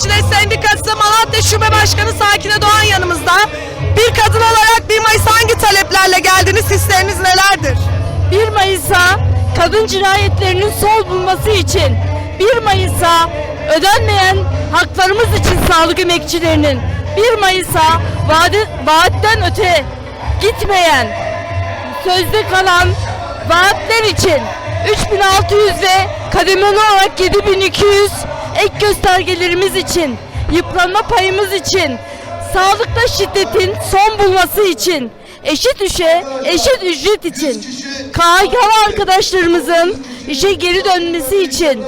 Emekçileri Sendikası Malatya Şube Başkanı Sakine Doğan yanımızda. Bir kadın olarak 1 Mayıs hangi taleplerle geldiniz? Hisleriniz nelerdir? 1 Mayıs'a kadın cinayetlerinin son bulması için 1 Mayıs'a ödenmeyen haklarımız için sağlık emekçilerinin 1 Mayıs'a vaadi, vaatten öte gitmeyen sözde kalan vaatler için 3600 ve kademeli olarak 7200 ek göstergelerimiz için yıpranma payımız için sağlıkta şiddetin son bulması için eşit işe eşit ücret için KHK'lı arkadaşlarımızın işe geri dönmesi için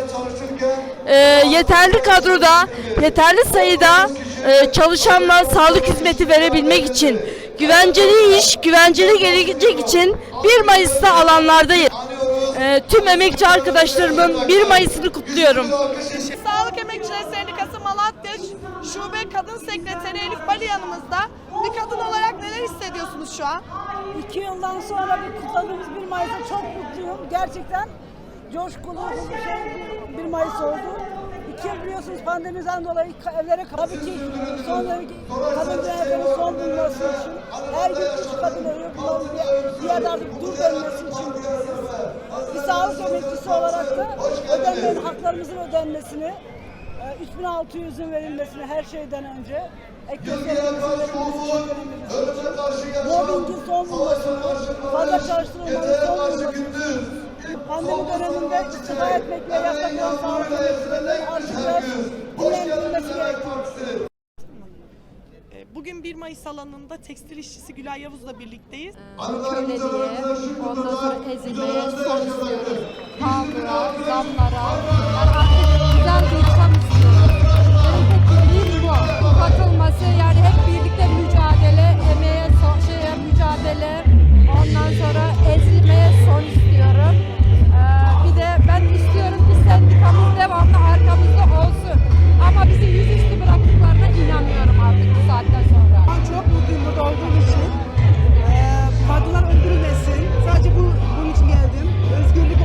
e, yeterli kadroda, yeterli sayıda e, çalışanla sağlık hizmeti verebilmek için, güvenceli iş, güvenceli gelecek için 1 Mayıs'ta alanlardayız. E, tüm emekçi arkadaşlarımın 1 Mayıs'ını kutluyorum. Sağlık Emekçileri Sendikası Malatya Şube Kadın Sekreteri Elif Bali yanımızda. Bir kadın olarak neler hissediyorsunuz şu an? İki yıldan sonra bir kutladığımız 1 Mayıs'a çok mutluyum. Gerçekten coşkulu bir şey bir 1 Mayıs oldu. İki yıl biliyorsunuz pandemiden dolayı evlere. Tabii ki son kadın cinayetlerin son bulması için her gün üç kadın. Artık dur denmesi için bir sağlık emekçisi olarak da ödenmeyen haklarımızın ödenmesini, e, 3600'ün verilmesini her şeyden önce. Mobbingin son bulmasını, fazla çalıştırılmanın son bulmasını, pandemi döneminde istifa etmekle yasaklanan sağlık emekçilerinin artık Mayıs alanında tekstil işçisi Gülay Yavuz'la birlikteyiz. köleliğe, ondan sonra ezilmeye son istiyoruz. Zamlara, yani